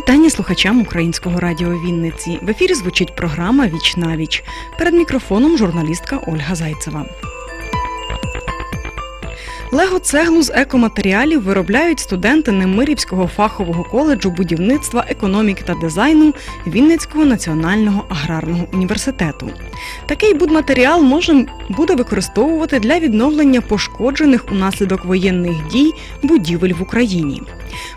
Вітання слухачам українського радіо Вінниці. В ефірі звучить програма Віч на віч. Перед мікрофоном журналістка Ольга Зайцева. Лего цеглу з екоматеріалів виробляють студенти Немирівського фахового коледжу будівництва, економіки та дизайну Вінницького національного аграрного університету. Такий будматеріал може буде використовувати для відновлення пошкоджених унаслідок воєнних дій будівель в Україні.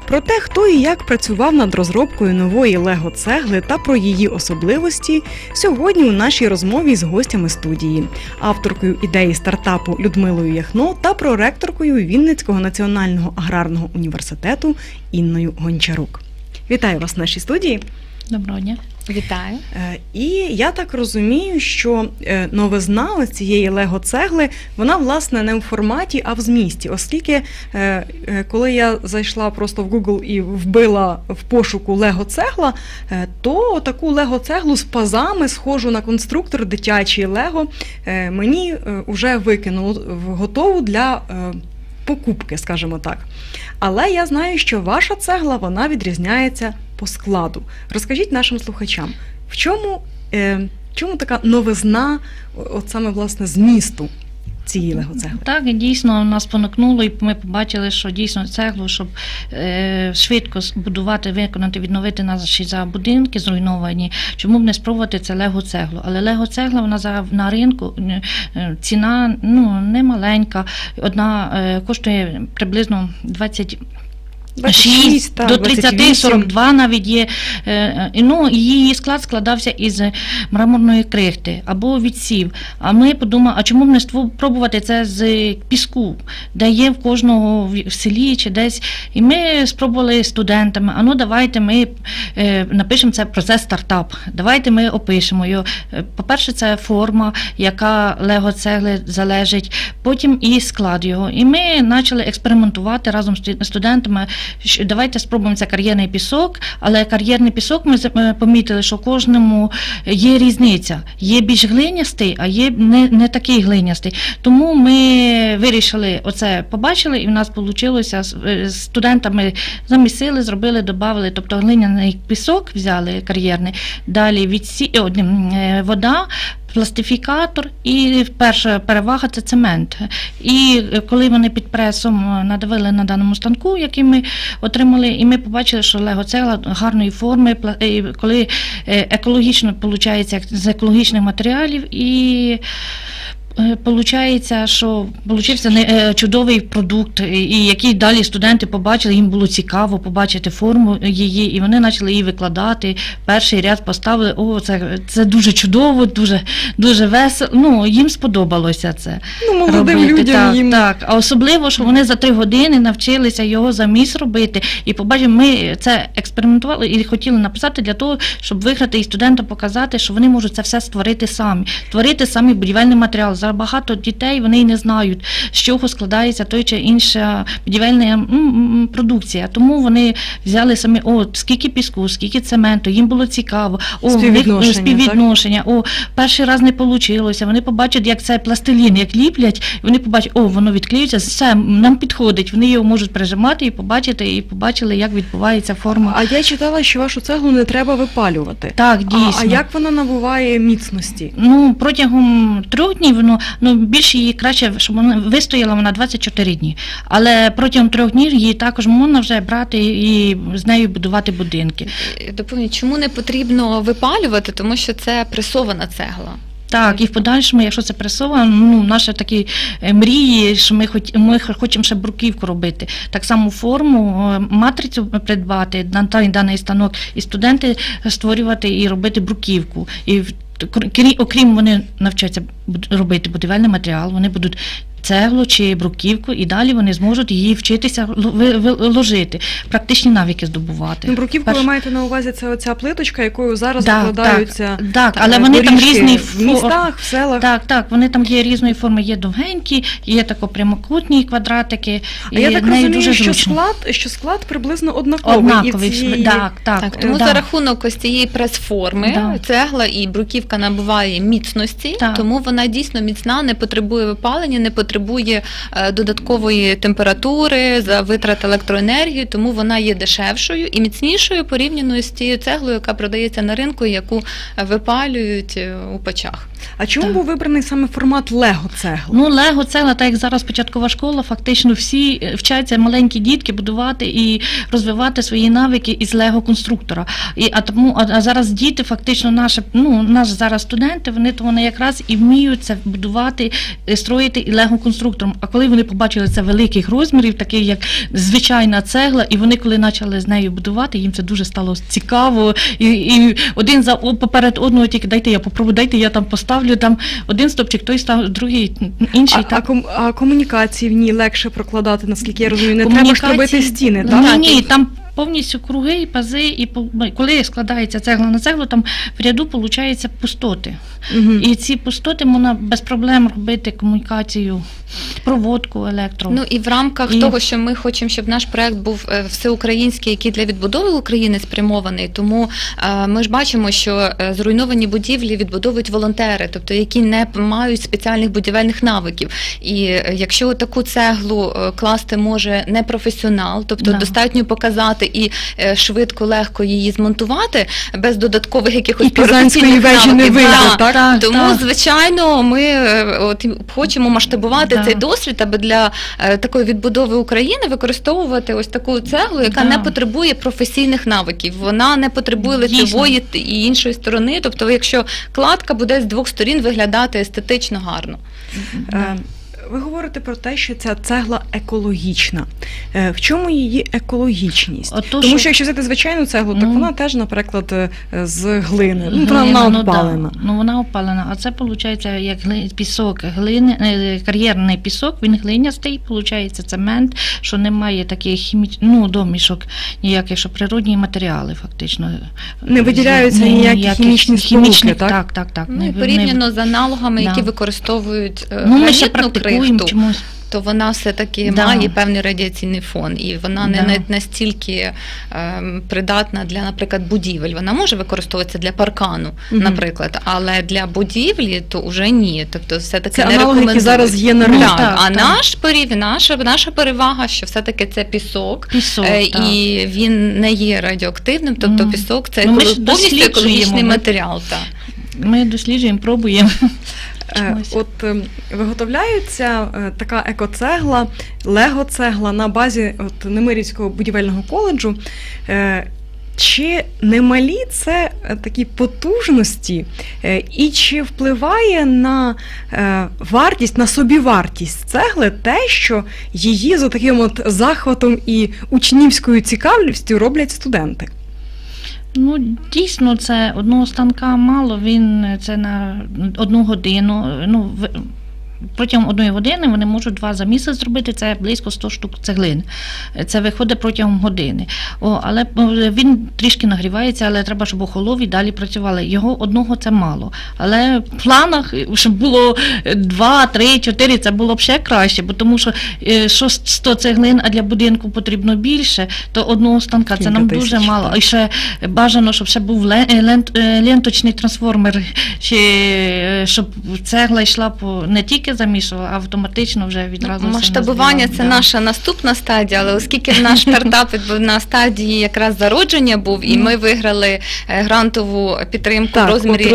Про те, хто і як працював над розробкою нової лего цегли та про її особливості, сьогодні у нашій розмові з гостями студії, авторкою ідеї стартапу Людмилою Яхно та проректоркою Вінницького національного аграрного університету Інною Гончарук. Вітаю вас в нашій студії. Доброго дня. Вітаю. Е, І я так розумію, що е, новизна цієї лего цегли вона власне не в форматі, а в змісті. Оскільки е, коли я зайшла просто в Google і вбила в пошуку лего цегла, е, то таку лего цеглу з пазами, схожу на конструктор дитячий лего, мені вже викинуло в- готову для покупки, скажімо так. Але я знаю, що ваша цегла вона відрізняється по складу. Розкажіть нашим слухачам, в чому, е, чому така новизна, от саме власне змісту цієї лего цегли? Так, дійсно нас понукнуло, і ми побачили, що дійсно цеглу, щоб е, швидко збудувати, виконати, відновити наші за будинки зруйновані. Чому б не спробувати це лего цеглу? Але лего цегла вона за на ринку е, ціна ну не маленька. Одна е, коштує приблизно 20 6 так, до 28. 30-42 навіть є. Е, е, Ну, її склад складався із мраморної крихти або відсів. А ми подумали, а чому б не спробувати це з піску, де є в кожного в- селі чи десь. І ми спробували з студентами, а ну давайте ми е, напишемо це про це стартап. Давайте ми опишемо його. Е, По-перше, це форма, яка лего цегли залежить, потім і склад його. І ми почали експериментувати разом з сту- студентами. Давайте спробуємо це кар'єрний пісок, але кар'єрний пісок ми е, помітили, що кожному є різниця. Є більш глинястий, а є не, не такий глинястий. Тому ми вирішили оце побачили, і в нас вийшло з е, студентами замісили, зробили, додали. Тобто глиняний пісок взяли кар'єрний, далі відсі... о, е, вода. Пластифікатор і перша перевага це цемент. І е, коли вони під пресом е, надавили на даному станку, який ми отримали, і ми побачили, що лего цегла гарної форми, пла- коли е, екологічно виходить з екологічних матеріалів і. Е, Получається, що получився не- е, чудовий продукт, і- і який далі студенти побачили, їм було цікаво побачити форму її, і вони почали її викладати. Перший ряд поставили. О, це, це дуже чудово, дуже, дуже весело. Ну, їм сподобалося це. Ну, молодим робити. людям так, їм так. А особливо, що вони за три години навчилися його заміс робити. І побачимо, ми це експериментували і хотіли написати для того, щоб виграти і студентам показати, що вони можуть це все створити самі, створити самі будівельний матеріал. Зараз багато дітей вони й не знають, з чого складається той чи інша будівельна продукція. Тому вони взяли самі, о, скільки піску, скільки цементу, їм було цікаво. О, Співвідношення, співвідношення. О, перший раз не вийшло. Вони побачать, як це пластилін, як ліплять, і вони побачать, о, воно відклеюється, все, нам підходить. Вони його можуть прижимати і побачити, і побачили, як відбувається форма. А я читала, що вашу цеглу не треба випалювати. Так, А, дійсно. а як вона набуває міцності? Ну, протягом трьох днів воно ну більше її краще, щоб вона вистояла вона 24 дні. Але протягом трьох днів її також можна вже брати і з нею будувати будинки. Доповню, чому не потрібно випалювати, тому що це пресована цегла. Так, і в подальшому, якщо це пресова, ну наші такі е, мрії, що ми хоч ми хочемо ще бруківку робити. Так само форму, е, матрицю придбати на даний станок, і студенти створювати і робити бруківку. І окрім вони навчаться робити будівельний матеріал, вони будуть. Цеглу чи бруківку, і далі вони зможуть її вчитися ложити, практичні навики здобувати. Ну, бруківку ви маєте на увазі це оця плиточка, якою зараз Так, викладаються так, так, але е, вони там різні в містах, в селах. Так, так, вони там є різної форми, є довгенькі, є тако прямокутні квадратики. А я так розумію, дуже що зручно. склад, що склад приблизно однаковий. Однаковий. І цієї... Так, так, Так, тому да. за рахунок ось цієї прес-форми Да. цегла і бруківка набуває міцності, Так. тому вона дійсно міцна, не потребує випалення, не потребує потребує е, додаткової температури, за витрат електроенергії, тому вона є дешевшою і міцнішою порівняно з тією цеглою, яка продається на ринку, яку е, випалюють е, у печах. А чому Так. був вибраний саме формат Лего цегли? Ну, Лего цегла, так як зараз початкова школа, фактично всі вчаться маленькі дітки будувати і розвивати свої навики із Лего конструктора. І а тому, а, а зараз діти, фактично, наші, ну наші зараз студенти, вони то вони якраз і вміють це будувати, строїти і Лего конструктором. А коли вони побачили це великих розмірів, такий як звичайна цегла, і вони коли почали з нею будувати, їм це дуже стало цікаво. І, і один за поперед одного тільки дайте я попробую, дайте я там поставлю там один стопчик, той став, другий інший. А, а, ком- а комунікації в ній легше прокладати, наскільки я розумію. Не треба ж робити стіни, так? Ні, ні, там повністю круги і пази, і коли складається цегла на цеглу, там в ряду виходить пустоти. Мгм. І ці пустоти можна без проблем робити комунікацію, проводку електро. Ну і в рамках І- того, що ми хочемо, щоб наш проект був е, всеукраїнський, який для відбудови України спрямований. Тому е, ми ж бачимо, що е, зруйновані будівлі відбудовують волонтери, тобто які не мають спеціальних будівельних навиків. І якщо таку цеглу класти може не професіонал, тобто Да. достатньо показати і е, швидко, легко її змонтувати без додаткових якихось І вежі не вийде, Да. так? так, Тому, так. звичайно, ми е, от хочемо масштабувати Да. цей досвід, аби для е, такої відбудови України використовувати ось таку цеглу, яка Да. не потребує професійних навиків. Вона не потребує лицевої і іншої сторони. Тобто, якщо кладка буде з двох сторін виглядати естетично гарно. Е, Ви говорите про те, що ця цегла екологічна. Е, В чому її екологічність? Ото, Тому що якщо взяти звичайну цеглу, так Ну. вона теж, наприклад, е, з глини. Ну, вона, Глина, вона ну, да. опалена. Ну вона опалена. А це виходить як гли... пісок, глини... е, кар'єрний пісок, він глинястий, виходить цемент, що немає таких хіміч... ну, домішок ніяких, що природні матеріали фактично. Не виділяються ніякі хімічні сполуки, так? Так, так, так. Ну Не- порівняно з аналогами, Да. які використовують Ну, ми ще практикуємо крихту, чомусь. то вона все-таки Да. має певний радіаційний фон, і вона не Да. на- настільки ем, придатна для, наприклад, будівель. Вона може використовуватися для паркану, Мгм. наприклад, але для будівлі то вже ні. Тобто, все таки Це не рекомендують. зараз є на Так, так, а так. наш порів, наша, наша перевага, що все-таки це пісок. Пісок, е, так. І він не є радіоактивним, тобто Мгм. пісок це Ну, ми повністю екологічний матеріал. Так. Ми досліджуємо, пробуємо. Е, Чомусь. От ем, виготовляється е, така екоцегла, лего-цегла на базі от, Немирівського будівельного коледжу. Е, Чи немалі це такі потужності, і чи впливає на вартість, на собівартість цегли те, що її за таким от захватом і учнівською цікавістю роблять студенти? Ну, дійсно, це одного станка мало, він е, це на одну годину. е, Ну, протягом одної години вони можуть два за місяць зробити, це близько 100 штук цеглин. Це виходить протягом години. О, але е, він трішки нагрівається, але треба, щоб охолов і далі працювали. Його одного це мало. Але в планах, е, щоб було е, два, три, чотири, це було б ще краще, бо тому що е, що 100 цеглин, а для будинку потрібно більше, то одного станка це нам тисяч, дуже мало. І ще бажано, щоб ще був лен- лент- ленточний трансформер, щоб цегла йшла по не тільки замішувала, а автоматично вже відразу. Масштабування це Да. наша наступна стадія, але оскільки наш стартап на стадії якраз зародження був, і ми виграли е, грантову підтримку в Так, розмірі от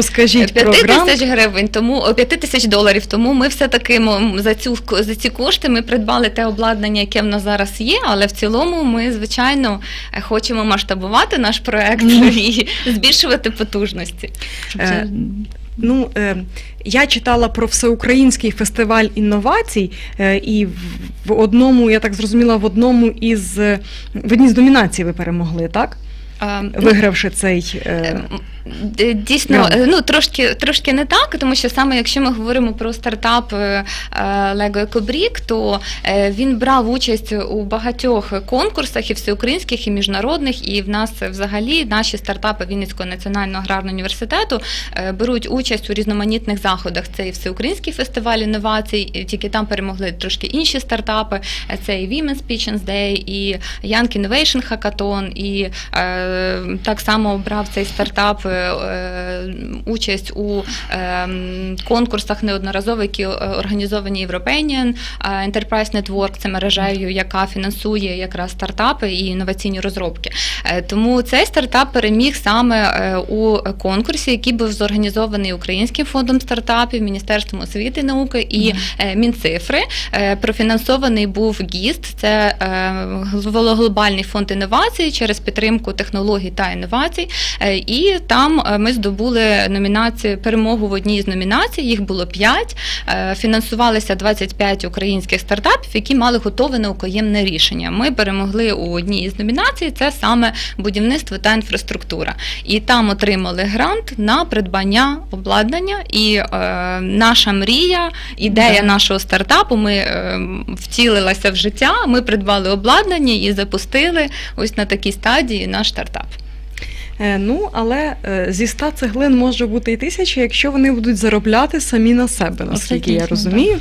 5 тисяч гривень, тому о, 5 тисяч доларів. Тому ми все таки за цю за ці кошти ми придбали те обладнання, яке в нас зараз є. Але в цілому ми звичайно е, хочемо масштабувати наш проект Ну. і збільшувати потужності. Щоб Е, це... Ну, е, я читала про всеукраїнський фестиваль інновацій, е, і в, одному, я так зрозуміла, в одному із е, в одній з номінацій ви перемогли, так? Е, ну, Вигравши цей. Е, Дійсно, Грант. е, ну трошки трошки не так, тому що саме якщо ми говоримо про стартап е, Lego EcoBrick, то він брав участь у багатьох конкурсах і всеукраїнських, і міжнародних. І в нас взагалі наші стартапи Вінницького національного аграрного університету беруть участь у різноманітних заходах. Це і всеукраїнський фестиваль інновацій, тільки там перемогли трошки інші стартапи. Це і Women's Pitchens Day, і Young Innovation Hackathon, і так само обрав цей стартап участь у е, конкурсах неодноразово, які е, організовані е, Enterprise Network, це мережею, яка фінансує якраз стартапи і інноваційні розробки. Е, Тому цей стартап переміг саме е, у конкурсі, який був зорганізований Українським фондом стартапів, Міністерством освіти і науки і е, Мінцифри. Профінансований був ГІСТ, це глобальний фонд інновацій через підтримку технологій та інновацій. І там ми здобули номінацію перемогу в одній з номінацій. Їх було 5. Фінансувалися 25 українських стартапів, які мали готове наукоємне рішення. Ми перемогли у одній із номінацій. Це саме будівництво та інфраструктура. І там отримали грант на придбання обладнання. І е, наша мрія, ідея нашого стартапу, ми е, втілилася в життя. Ми придбали обладнання і запустили ось на такій стадії наш стартап. Е, Ну, але е, зі 100 цеглин може бути і тисяча, якщо вони будуть заробляти самі на себе, наскільки я розумію.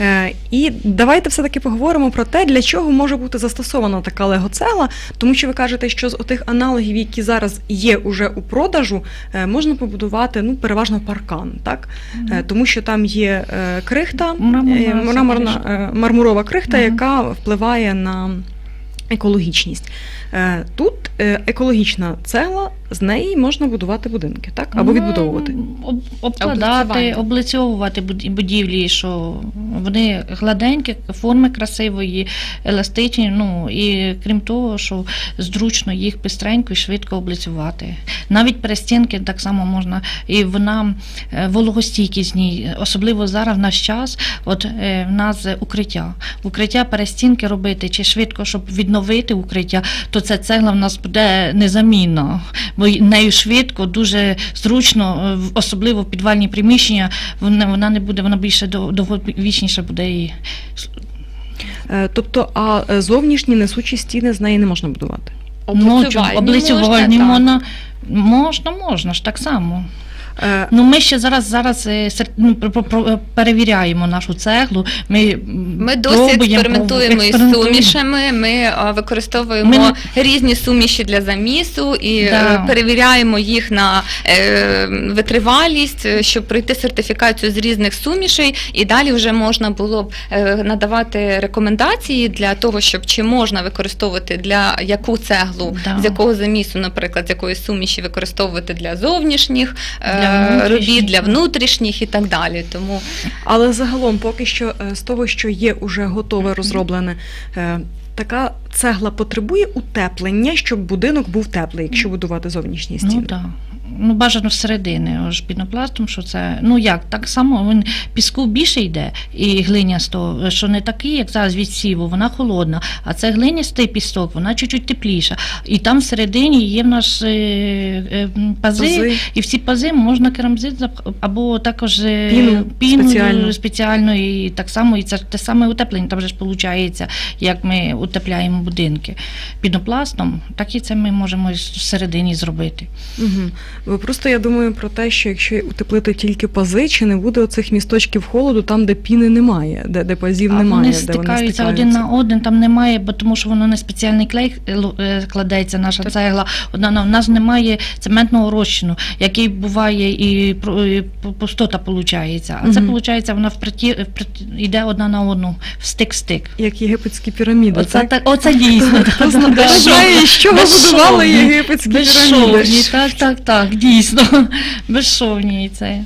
Е, І давайте все-таки поговоримо про те, для чого може бути застосована така лего-цегла, тому що ви кажете, що з отих аналогів, які зараз є уже у продажу, можна побудувати ну, переважно паркан, так? Е, Тому що там є крихта, е, мармурова крихта, Мгм. яка впливає на екологічність. Е, Тут е, екологічна цегла, з неї можна будувати будинки, так? Або Ну, відбудовувати. об- обкладати, облицьовувати будівлі, що вони гладенькі, форми красивої, еластичні. Ну і крім того, що зручно їх пестренько і швидко облицювати. Навіть перестінки так само можна, і вона е, вологостійкість в ній, особливо зараз в наш час. От в нас укриття. Укриття перестінки робити чи швидко, щоб відновити укриття, то ця цегла в нас буде незамінно, бо нею швидко, дуже зручно, е, особливо в підвальні приміщення, вона, вона не буде, вона більше дов- довговічніше буде і Е, Тобто, а е, зовнішні несучі стіни з неї не можна будувати. Облицювальні облицювальні можна, можна, можна, можна ж так само. Е, Ну ми ще зараз зараз е, ну, перевіряємо нашу цеглу. Ми, Ми досі пробуємо, експериментуємо із сумішами. Ми е, використовуємо Ми різні суміші для замісу і Да. перевіряємо їх на витривалість, щоб пройти сертифікацію з різних сумішей. І далі вже можна було б надавати рекомендації для того, щоб чи можна використовувати для яку цеглу, Да. з якого замісу, наприклад, з якої суміші використовувати для зовнішніх Для внутрішніх. робіт, для внутрішніх і так далі. Тому Але загалом, поки що, е, з того, що є уже готове розроблене, е, така цегла потребує утеплення, щоб будинок був теплий, якщо будувати зовнішні стіни. Ну так. Ну, бажано всередини, аж пінопластом, що це. Ну як, так само він піску більше йде і глинясто, що не такий, як зараз від сіву, вона холодна. А це глинястий пісок, вона чуть-чуть тепліша. І там всередині є в нас е, е, пази, Пази. і в ці пази можна керамзит або також е, Піну піну спеціальну. спеціально, і так само, і це те саме утеплення. Там же ж виходить, як ми утепляємо будинки пінопластом, так і це ми можемо всередині зробити. Угу. Просто я думаю про те, що якщо утеплити тільки пази, чи не буде оцих місточків холоду там, де піни немає, де, де пазів а немає, вони де стикаються вони стикаються. один на один, там немає, бо тому що воно не спеціальний клей е, е, кладеться, наша цегла. Одна на- в нас немає цементного розчину, який буває і, пустота виходить. А це Мгм. виходить, вона вприті, йде одна на одну, в стик-стик. Як єгипетські піраміди. Оце, так? так, оце дійсно. Хто знає, з чого будували єгипетські піраміди. Безшовні, так, так, так, дійсно. Безшовні це.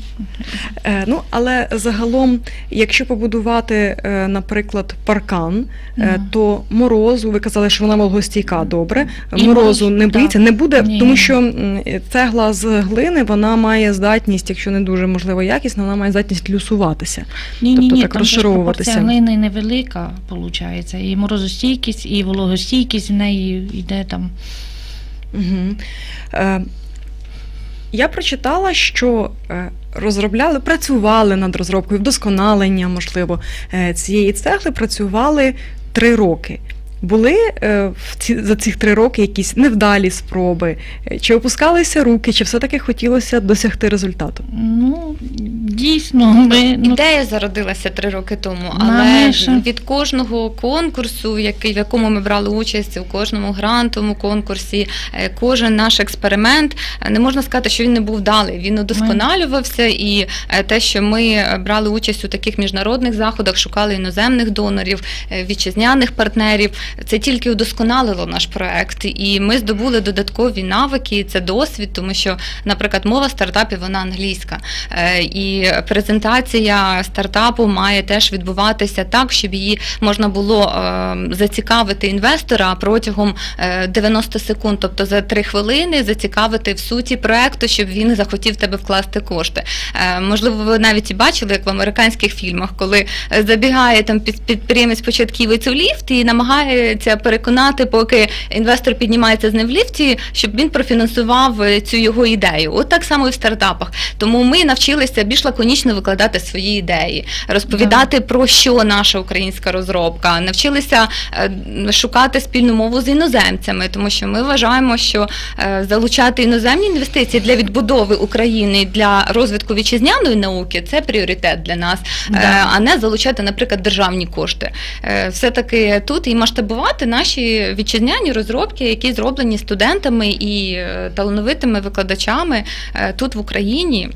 Е, Ну, але загалом, якщо побудувати, е, наприклад, паркан, е, то морозу, ви казали, що вона вологостійка, добре. І морозу мороз, не так. боїться, не буде, Ні. тому що м, цегла з глини вона має здатність, якщо не дуже можливо якісна, вона має здатність люсуватися. Ні, ні, Тобто ні, так там же ж розшаровуватися. пропорція глини невелика, виходить. І морозостійкість, і вологостійкість в неї йде там. Угу. Е, я прочитала, що е, розробляли, працювали над розробкою, вдосконалення, можливо, е, цієї цегли працювали три роки. Були е, в ці, за ці три роки якісь невдалі спроби? Чи опускалися руки, чи все-таки хотілося досягти результату? Ну, Дійсно, ми ну, Ідея зародилася три роки тому, але ще- від кожного конкурсу, який, в якому ми брали участь, у кожному грантовому конкурсі, е, кожен наш експеримент, е, не можна сказати, що він не був вдалий. Він удосконалювався, і е, те, що ми брали участь у таких міжнародних заходах, шукали іноземних донорів, вітчизняних партнерів, це тільки удосконалило наш проект. І ми здобули додаткові навики, це досвід, тому що, наприклад, мова стартапів вона англійська. І презентація стартапу має теж відбуватися так, щоб її можна було е, зацікавити інвестора протягом е, 90 секунд, тобто за 3 хвилини зацікавити в суті проекту, щоб він захотів тебе вкласти кошти. Е, Можливо, ви навіть і бачили, як в американських фільмах, коли е, забігає там під- підприємець початківець у ліфт і намагається переконати, поки інвестор піднімається з ним в ліфті, щоб він профінансував е, цю його ідею. От так само і в стартапах. Тому ми навчилися більш лаконічно викладати свої ідеї, розповідати про що наша українська розробка, навчилися е, шукати спільну мову з іноземцями, тому що ми вважаємо, що е, залучати іноземні інвестиції для відбудови України для розвитку вітчизняної науки це пріоритет для нас, е, Да. а не залучати, наприклад, державні кошти. Е, Все-таки тут і масштабувати наші вітчизняні розробки, які зроблені студентами і е, талановитими викладачами е, тут в Україні.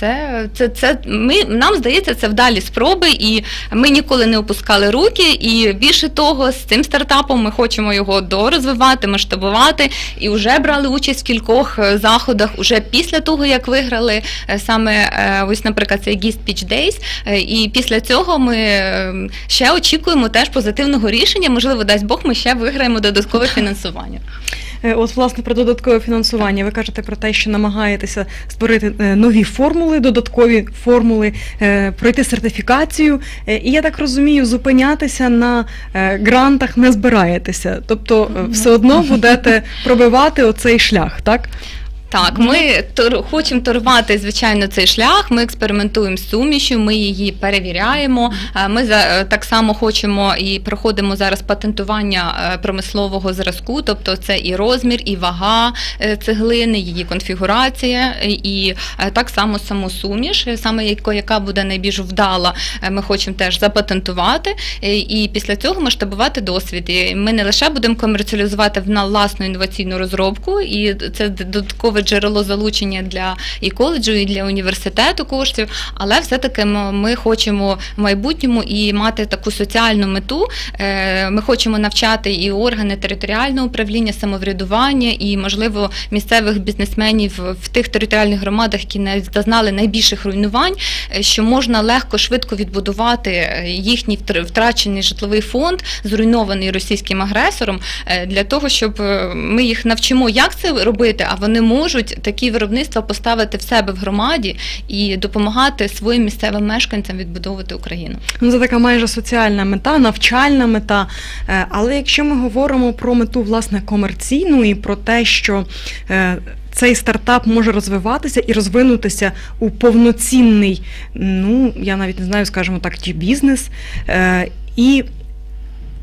Це, це, це ми, нам здається, це вдалі спроби, і ми ніколи не опускали руки. І більше того, з цим стартапом ми хочемо його дорозвивати, масштабувати. І вже брали участь в кількох е, заходах, уже після того, як виграли е, саме е, ось, наприклад, цей Gist Pitch Days. І після цього ми ще очікуємо теж позитивного рішення. Можливо, дасть Бог, ми ще виграємо додаткове фінансування. Е, От, власне, про додаткове фінансування. Ви кажете про те, що намагаєтеся створити е, нові формули, додаткові формули, е, пройти сертифікацію. І я так розумію, зупинятися на грантах не збираєтеся. Тобто все одно будете пробивати оцей шлях, так? Так, ми тор- хочемо торгувати, звичайно, цей шлях. Ми експериментуємо з сумішю, ми її перевіряємо. Е, Ми за е, так само хочемо і проходимо зараз патентування е, промислового зразку, тобто це і розмір, і вага е, цеглини, її конфігурація, е, і е, так само саму суміш, е, саме яко- яка буде найбільш вдала. е, Ми хочемо теж запатентувати е, і після цього масштабувати досвід. І ми не лише будемо комерціалізувати в на власну інноваційну розробку, і це д- додаткове джерело залучення для і коледжу, і для університету коштів. Але все-таки ми хочемо в майбутньому і мати таку соціальну мету. Е, Ми хочемо навчати і органи територіального управління, самоврядування, і можливо місцевих бізнесменів в тих територіальних громадах, які не зазнали найбільших руйнувань, е, що можна легко швидко відбудувати е, їхній втрачений житловий фонд, зруйнований російським агресором, для того, щоб ми їх навчимо, як це робити, а вони можуть такі виробництва поставити в себе в громаді і допомагати своїм місцевим мешканцям відбудовувати Україну. Ну, це така майже соціальна мета, навчальна мета. Е, Але якщо ми говоримо про мету власне комерційну і про те, що е, цей стартап може розвиватися і розвинутися у повноцінний, ну я навіть не знаю, скажімо так, чи бізнес. Е, І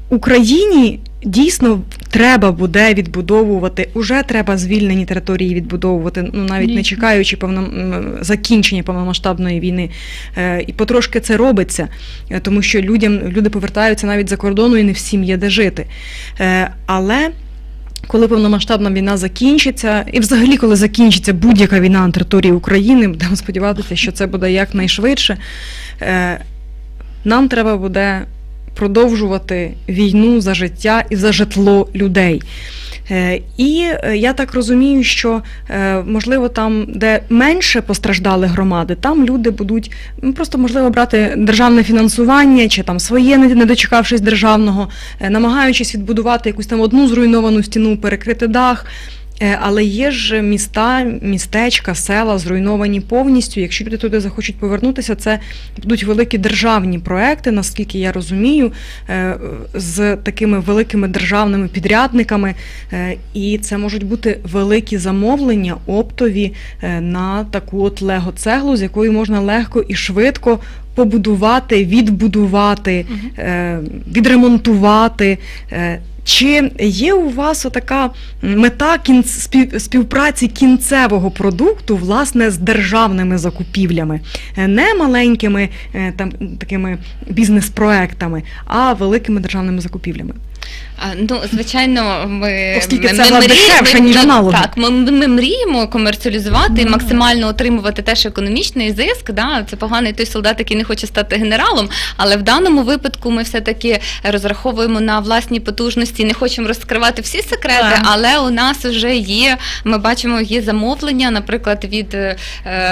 Україні дійсно треба буде відбудовувати, уже треба звільнені території відбудовувати, ну навіть не чекаючи повно, закінчення повномасштабної війни. Е, І потрошки це робиться, е, тому що людям люди повертаються навіть за кордону і не всім є де жити. Е, Але коли повномасштабна війна закінчиться, і взагалі, коли закінчиться будь-яка війна на території України, будемо сподіватися, що це буде якнайшвидше. е, Нам треба буде продовжувати війну за життя і за житло людей. Е, І е, я так розумію, що е, можливо там, де менше постраждали громади, там люди будуть просто можливо брати державне фінансування чи там своє, не дочекавшись державного, намагаючись відбудувати якусь там одну зруйновану стіну, перекрити дах. Е, Але є ж міста, містечка, села зруйновані повністю. Якщо люди туди захочуть повернутися, це будуть великі державні проекти, наскільки я розумію, е, з такими великими державними підрядниками. Е, І це можуть бути великі замовлення, оптові на таку от лего-цеглу, з якої можна легко і швидко побудувати, відбудувати, е, відремонтувати. Е, Чи є у вас отака мета кінц... співпраці кінцевого продукту власне з державними закупівлями, Е, не маленькими там такими бізнес-проектами, а великими державними закупівлями? Ну, звичайно, ми, Оскільки ми, це дешевше, ніж аналоги. Так, ми, ми мріємо комерціалізувати і Ну, максимально отримувати теж економічний зиск. Да? Це поганий той солдат, який не хоче стати генералом. Але в даному випадку ми все-таки розраховуємо на власні потужності, не хочемо розкривати всі секрети, Так. але у нас вже є. Ми бачимо, є замовлення, наприклад, від е,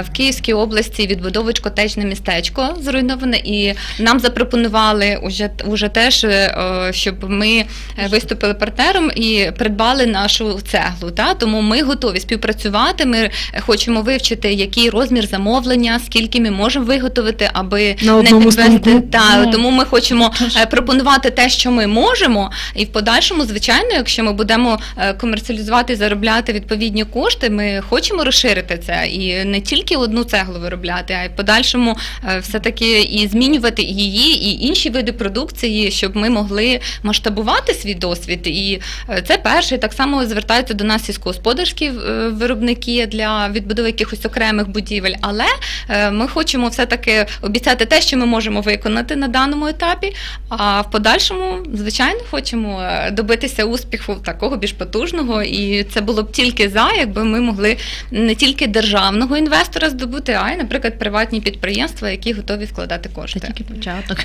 в Київській області відбудовують котечне містечко зруйноване, і нам запропонували уже, уже теж, е, щоб ми виступили партнером і придбали нашу цеглу. Та? Тому ми готові співпрацювати. Ми хочемо вивчити, який розмір замовлення, скільки ми можемо виготовити, аби На не підвести. Та, Ну, тому ми хочемо е, пропонувати те, що ми можемо, і в подальшому, звичайно, якщо ми будемо е, комерціалізувати і заробляти відповідні кошти, ми хочемо розширити це і не тільки одну цеглу виробляти, а й в подальшому е, все-таки і змінювати її, і інші види продукції, щоб ми могли масштабувати свій досвід. І е, це перше. Так само звертаються до нас сільськогосподарські е, виробники для відбудови якихось окремих будівель. Але е, ми хочемо все-таки обіцяти те, що ми можемо виконати на даному етапі. А в подальшому, звичайно, хочемо добитися успіху такого більш потужного. І це було б тільки за, якби ми могли не тільки державного інвестора здобути, а й, наприклад, приватні підприємства, які готові вкладати Це кошти. тільки початок.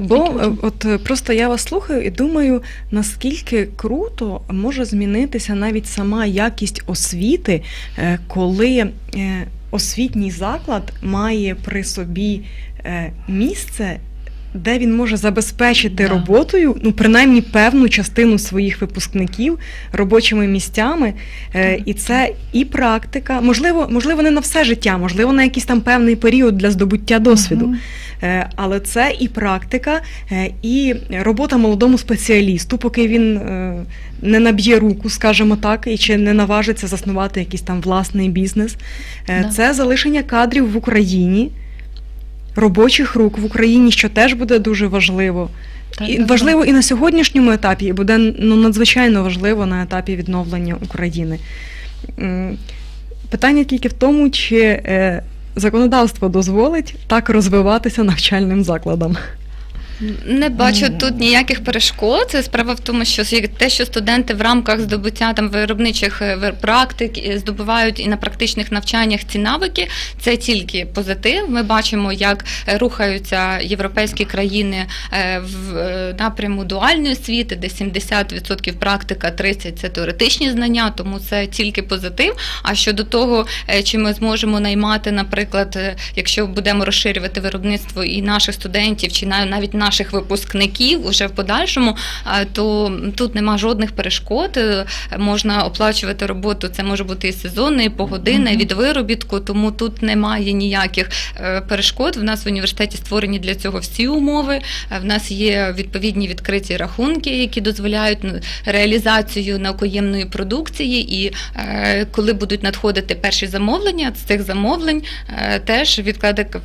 Бо от просто я вас слухаю і думаю, наскільки круто може змінитися навіть сама якість освіти, е, коли е, освітній заклад має при собі е, місце. Де він може забезпечити Да. роботою, ну принаймні певну частину своїх випускників робочими місцями, е, і це і практика, можливо, можливо, не на все життя, можливо, на якийсь там певний період для здобуття досвіду. Мгм. Е, Але це і практика, е, і робота молодому спеціалісту, поки він е, не наб'є руку, скажімо так, і чи не наважиться заснувати якийсь там власний бізнес. Е, Да. Це залишення кадрів в Україні, робочих рук в Україні, що теж буде дуже важливо. Так, І так, важливо і на сьогоднішньому етапі, і буде ну, надзвичайно важливо на етапі відновлення України. Питання тільки в тому, чи е, законодавство дозволить так розвиватися навчальним закладам. Не бачу Ну. тут ніяких перешкод. Це справа в тому, що те, що студенти в рамках здобуття там виробничих е, практик здобувають і на практичних навчаннях ці навики, це тільки позитив. Ми бачимо, як е, рухаються європейські країни е, в напряму дуальної освіти, де 70% практика, 30% це теоретичні знання, тому це тільки позитив. А щодо того, чи ми зможемо наймати, наприклад, якщо будемо розширювати виробництво і наших студентів, чи на- навіть наших випускників уже в подальшому, то тут нема жодних перешкод. Е, Можна оплачувати роботу. Це може бути і сезонне, і погодинне, Мгм. від виробітку. Тому тут немає ніяких е, перешкод. В нас в університеті створені для цього всі умови. Е, В нас є відповідні відкриті рахунки, які дозволяють ну, реалізацію наукоємної продукції. І коли будуть надходити перші замовлення, з цих замовлень теж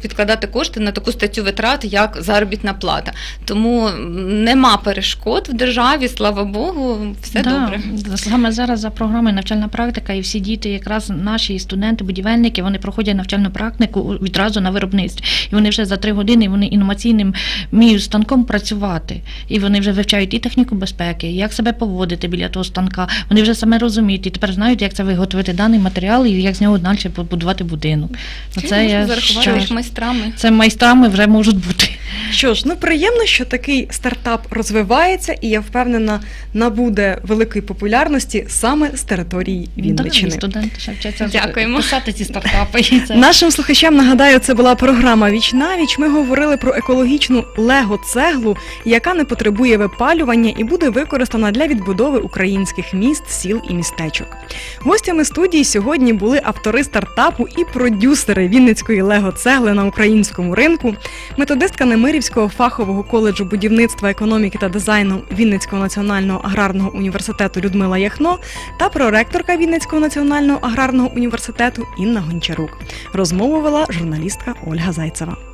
відкладати кошти на таку статтю витрат, як заробітна плата. Тому нема перешкод в державі, слава Богу, все Да, добре. Саме зараз за програмою навчальна практика, і всі діти, якраз наші студенти, будівельники, вони проходять навчальну практику відразу на виробництві. І вони вже за три години вони інноваційним вміють станком працювати. І вони вже вивчають і техніку безпеки, і як себе поводити біля того станка. Вони вже саме розуміють і тепер знають, як це виготовити даний матеріал і як з нього далі побудувати будинок. Ну, Це я що майстрами. це майстрами вже можуть бути. Що ж, ну приємно, що такий стартап розвивається, і я впевнена, набуде великої популярності саме з території Вінниччини. студенти ще вчаться Дякуємо. писати ці стартапи. І це Нашим слухачам нагадаю, це була програма Віч на віч. Ми говорили про екологічну лего-цеглу, яка не потребує випалювання і буде використана для відбудови українських міст, сіл і містечок. Гостями студії сьогодні були автори стартапу і продюсери Вінницької лего-цегли на українському ринку, методистка Немирівського фахового коледжу будівництва, економіки та дизайну Вінницького національного аграрного університету Людмила Яхно та проректорка Вінницького національного аграрного університету Інна Гончарук. Розмову вела журналістка Ольга Зайцева.